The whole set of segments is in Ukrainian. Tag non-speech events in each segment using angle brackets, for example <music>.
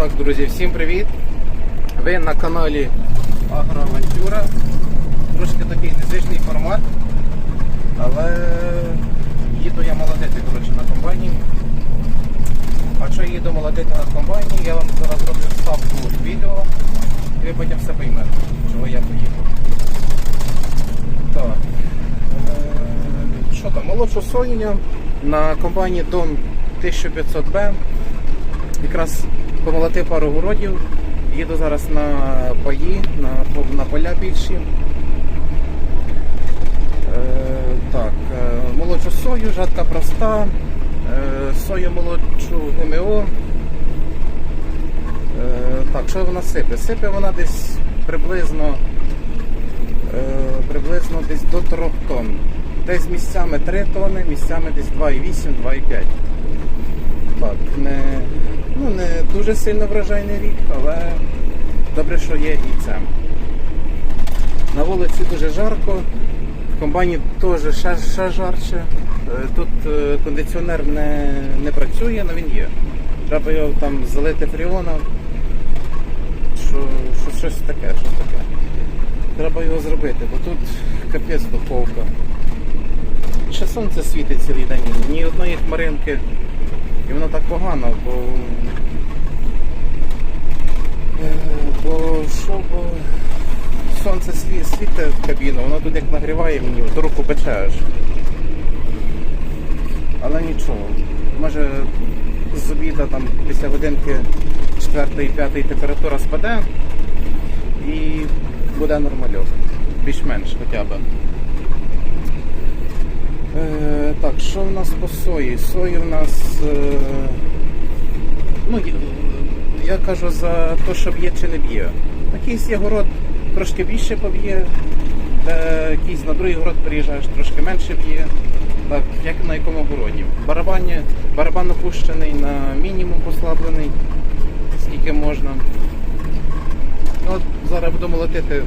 Так, друзі, всім привіт! Ви на каналі Агроавантюра. Трошки такий незвичний формат, але їду я молодити коротше, на комбайні. А що їду молодити на комбайні, я вам зараз роблю вставку відео і ви потім все поймете, чого я поїхав. Так. Е, Що там, молодшу сою я на комбайні Дон 1500B. Якраз помолотив пару городів. Їду зараз на паї, на, на поля більші. Е, так, е, молодшу сою, жатка проста, е, сою молодшу ГМО. Е, так, що вона сипе? Сипе вона десь приблизно, е, приблизно десь до 3 тонн. Десь місцями 3 тонни, місцями десь 2,8-2,5. Так, не, ну, не дуже сильно врожайний рік, але добре, що є і це. На вулиці дуже жарко, в комбайні теж ще, ще жарче. Е, Тут е, кондиціонер не, не працює, але він є. Треба його там залити фріоном. Що, що, щось таке, щось таке. Треба його зробити, бо тут капець духовка. Ще сонце світить цілий день, ні одної хмаринки. І воно так погано, бо. Е, Бо що, бо сонце сві- світить в кабіну, воно тут як нагріває мені, то руку пече. Але нічого. Може з обіда там після годинки 4-5 температура спаде і буде нормальок. Більш-менш хоча б. Е, так, що в нас по сої? Сої в нас. Е, ну, я кажу за те, що б'є чи не б'є. Якийсь є город трошки більше поб'є, де якийсь на другий город приїжджаєш, трошки менше б'є. Так, як на якому городі. Барабані, барабан опущений на мінімум послаблений, скільки можна. Ну, От зараз буду молотити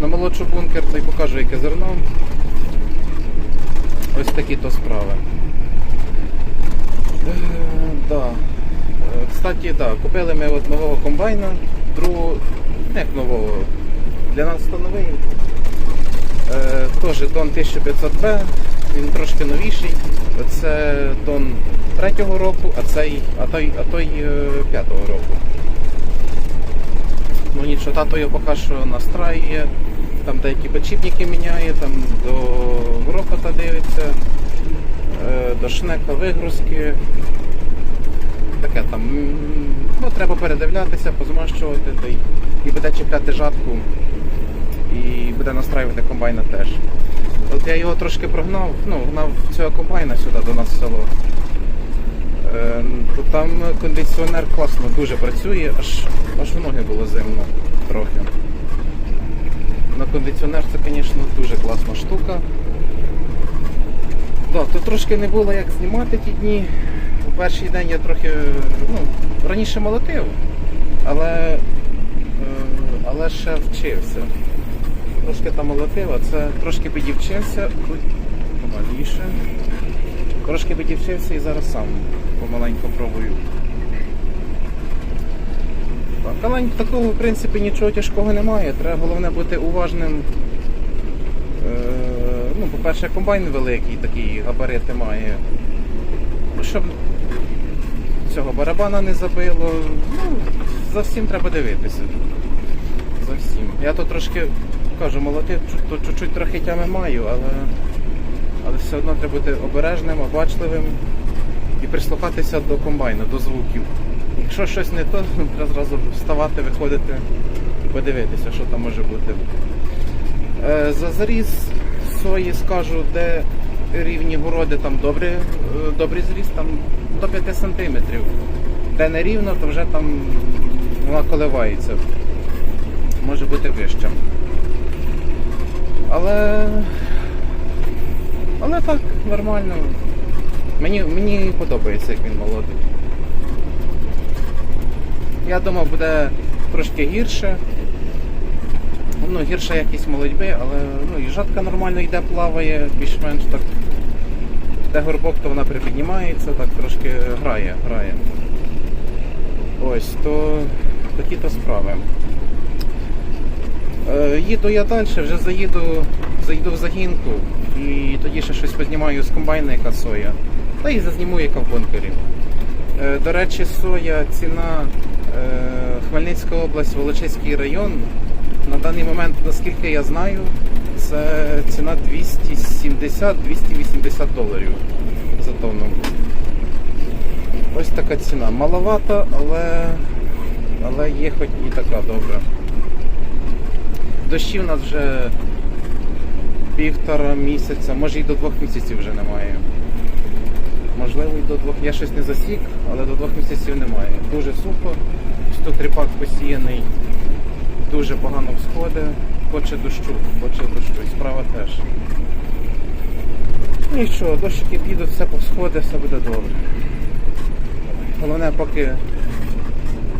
на молодшу бункер, та й покажу, яке зерно. Ось такі то справи. Е, да. Е, Кстати, да, купили ми от нового комбайна, другого, не як нового, для нас то новий. Е, Теж Дон 1500B, він трошки новіший. Це Дон третього року, а цей, а той, а той е, п'ятого року. Ну нічого, тато його поки що настраює, там деякі подшипники міняє, там до грохота дивиться, е, до шнека вигрузки. Таке там. Ну, треба передивлятися, позмащувати і буде чіпляти жатку і буде настраювати комбайна теж. От я його трошки прогнав, ну, гнав цього комбайна сюди до нас в село. Е, то там кондиціонер класно дуже працює, аж, аж в ноги було зимно трохи. На кондиціонер це, звісно, дуже класна штука. Да, тут трошки не було як знімати ті дні. У перший день я трохи ну, раніше молотив, але, е, але ще вчився. Трошки там молотив, а це трошки підівчився. Помаліше. Трошки підівчився і зараз сам помаленьку пробую. Але такого в принципі нічого тяжкого немає. Треба головне бути уважним. Е, ну, по-перше, комбайн великий, такий габарити має. Ну, щоб цього барабана не забило. Ну, за всім треба дивитися. За всім. Я тут трошки кажу, то чуть-чуть трохи тями маю, але, але все одно треба бути обережним, обачливим і прислухатися до комбайна, до звуків. Якщо щось не то, <laughs> треба зразу вставати, виходити і подивитися, що там може бути. Е, За заріз сої скажу, де рівні городи, там добрий, е, добрий зріз, там до 5 сантиметрів. Де не рівно, то вже там вона коливається. Може бути вище. Але. Але так, нормально. Мені, мені подобається, як він молодий. Я думав, буде трошки гірше. Ну, гірша якість молодьби, але ну, і нормально йде, плаває, більш-менш так. Де горбок, то вона припіднімається, так трошки грає, грає. Ось. То такі то справи. Е, Їду я далі, вже заїду, заїду в загінку і тоді ще щось познімаю з комбайна, яка соя. Та і зазніму, яка в бункері. Е, До речі, соя, ціна Хмельницька область, Волочиський район. На даний момент, наскільки я знаю, це ціна 270-280 доларів за тонну. Ось така ціна. Маловата, але, але є хоч і така добра. Дощів у нас вже півтора місяця, може і до двох місяців вже немає. Можливо, і до двох. Я щось не засік, але до двох місяців немає. Дуже сухо. Тут ріпак посіяний, дуже погано всходить, хоче дощу, хоче дощу. І справа теж. Ну і що, дощики підуть, все повсходить, все буде добре. Головне, поки.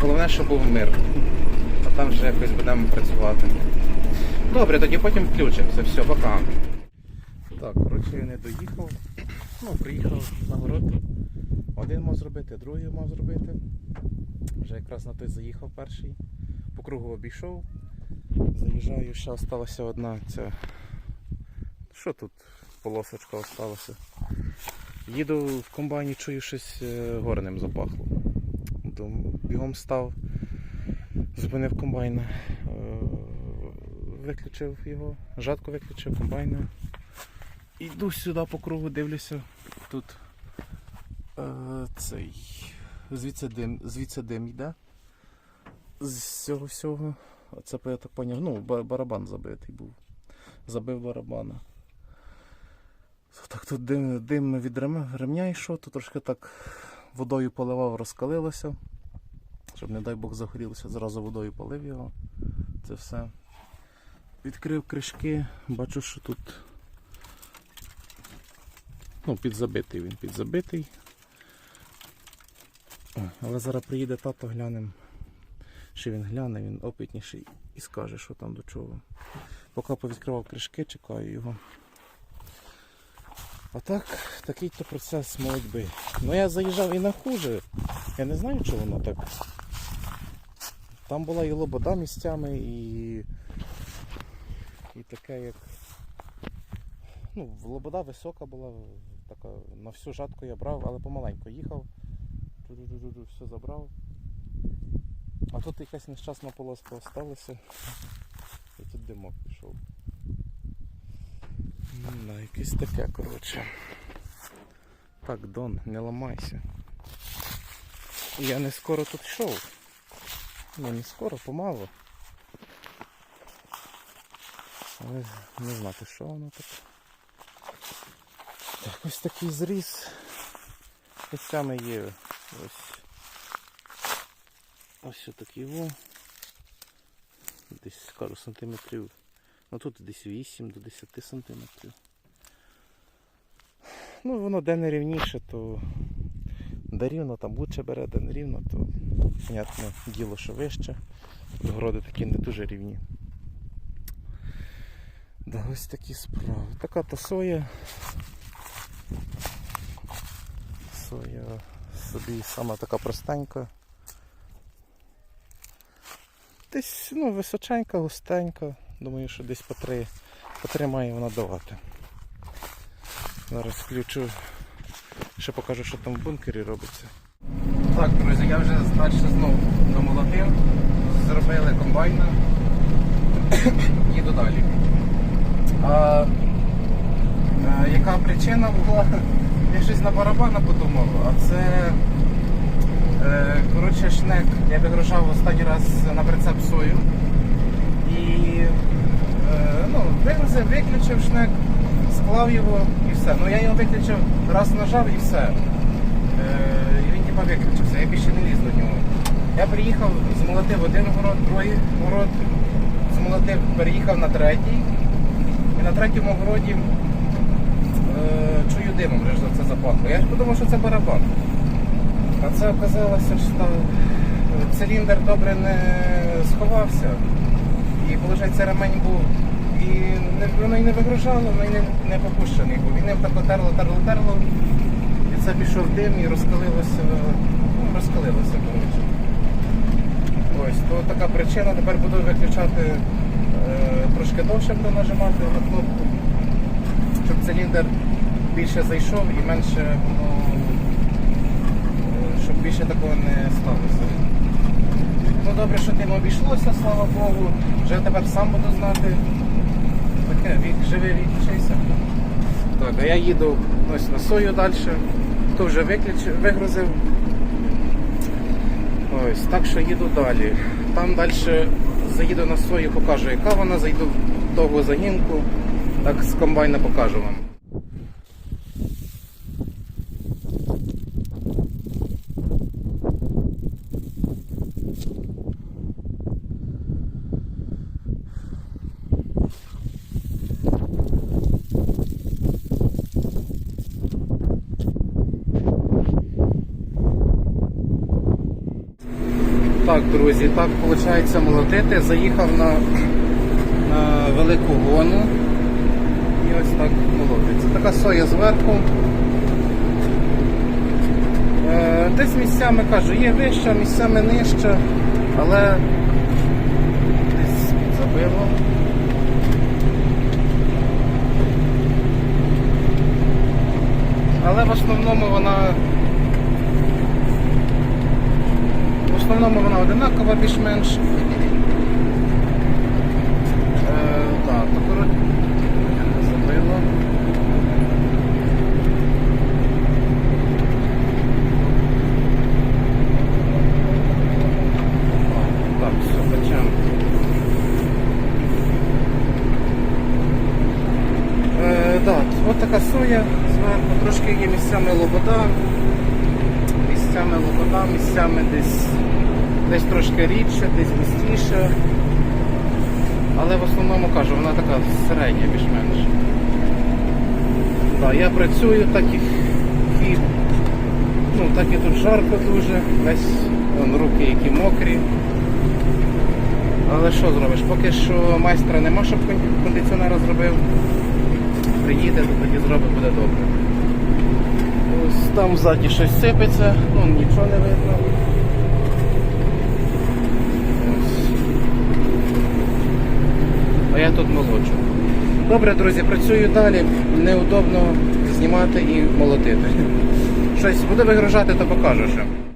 Головне, щоб був мир. А там вже якось будемо працювати. Добре, тоді потім включимося. Все, пока. Так, коротше, я не доїхав. Ну, приїхав на город. Один мав зробити, другий мав зробити. Вже якраз на той заїхав перший. По кругу обійшов. Заїжджаю, ще залишилася одна ця. Що тут? Полосочка залишилася. Їду в комбайні, чую щось е, горним запахло. Бігом став, зупинив комбайна, е, виключив його, жатку виключив комбайна. Іду сюди по кругу, дивлюся. Тут е, цей. Звідси дим, звідси дим йде. З цього всього. Це я так поняв. Ну, барабан забитий був. Забив барабана. Так тут дим, дим від ремня йшов, то трошки так водою поливав, розкалилося. Щоб, не дай Бог, загорілося, зразу водою полив його. Це все. Відкрив кришки, бачу, що тут ну, підзабитий він, підзабитий. Але зараз приїде тато, глянемо. Чи він гляне, він опитніший і скаже, що там до чого. Поки повідкривав кришки, чекаю його. А так, такий то процес молодьби. Ну я заїжджав і на хуже. Я не знаю, чи воно так. Там була і лобода місцями, і, і таке як. Ну, лобода висока була, така, на всю жатку я брав, але помаленьку їхав. Ту-ду-ду-ду-ду, Все забрав. А тут якась нещасна полоска осталася. І тут димок пішов. Ну, да, якесь таке, коротше. Так, Дон, не ламайся. Я не скоро тут йшов. Ну не скоро, помалу. Але не знати, що воно таке. Так, ось такий зріз. Місцями є ось. Ось такий во. Десь скажу сантиметрів. Ну тут десь 8 до 10 сантиметрів. Ну воно де не рівніше, то де рівно там лучше бере, де не рівно, то понятне діло, що вище. Городи такі не дуже рівні. Да, ось такі справи. Така то соя. Соя собі сама така простенька. Десь ну, височенька, густенька. Думаю, що десь по три, по три має вона давати. Зараз включу, ще покажу, що там в бункері робиться. Так, друзі, я вже далі знову намолотив, зробили комбайна. Їду далі. А, е, яка причина була? Щось на барабана подумав, а це е, коротше шнек. Я вигружав останній раз на прицеп сою. І е, ну, вигрузив, виключив шнек, склав його і все. Ну я його виключив, раз нажав і все. Е, і він типа виключився, я більше не ліз до нього. Я приїхав, змолотив один город, другий город, змолотив, переїхав на третій. І на третьому городі димом вже це запахло. Я ж подумав, що це барабан. А це оказалося, що там циліндр добре не сховався. І виходить, ремень був і воно і не вигружало, воно і не, не попущений був. Він ним так терло, терло, терло. І це пішов дим і розкалилося, ну, розкалилося, коротше. Ось, то така причина. Тепер буду виключати е, трошки довше буду нажимати на кнопку, щоб циліндр більше зайшов і менше воно, е, щоб більше такого не сталося. Ну добре, що тим обійшлося, слава Богу. Вже тепер сам буду знати. Таке, вік, живий вік вчився. Так, а я їду ось на сою далі. То вже виключив, вигрузив. Ось, так що їду далі. Там далі заїду на сою, покажу, яка вона, зайду в довгу загінку, так з комбайна покажу вам. Так, друзі, так виходить молотити. Заїхав на, на велику гону і ось так молотиться. Така соя зверху. Е, десь місцями кажу, є вища, місцями нижча, але десь забило. Але в основному вона В основному вона одинакова більш-менш. Е, так, то коротше забило. Так, все, почнемо. Е, так, от така соя зверху, трошки є місцями лобода, місцями лобода, місцями десь, десь трошки рідше, десь густіше. Але в основному кажу, вона така середня більш-менш. Так, я працюю, так і, і, ну, так і тут жарко дуже, весь вон, руки які мокрі. Але що зробиш? Поки що майстра нема, щоб кондиціонера зробив. Приїде, то тоді зробить, буде добре. Ось там ззаді щось сипеться, ну нічого не видно. Ось. А я тут молочу. Добре, друзі, працюю далі. Неудобно знімати і молотити. <laughs> Щось буде вигружати, то покажу ще.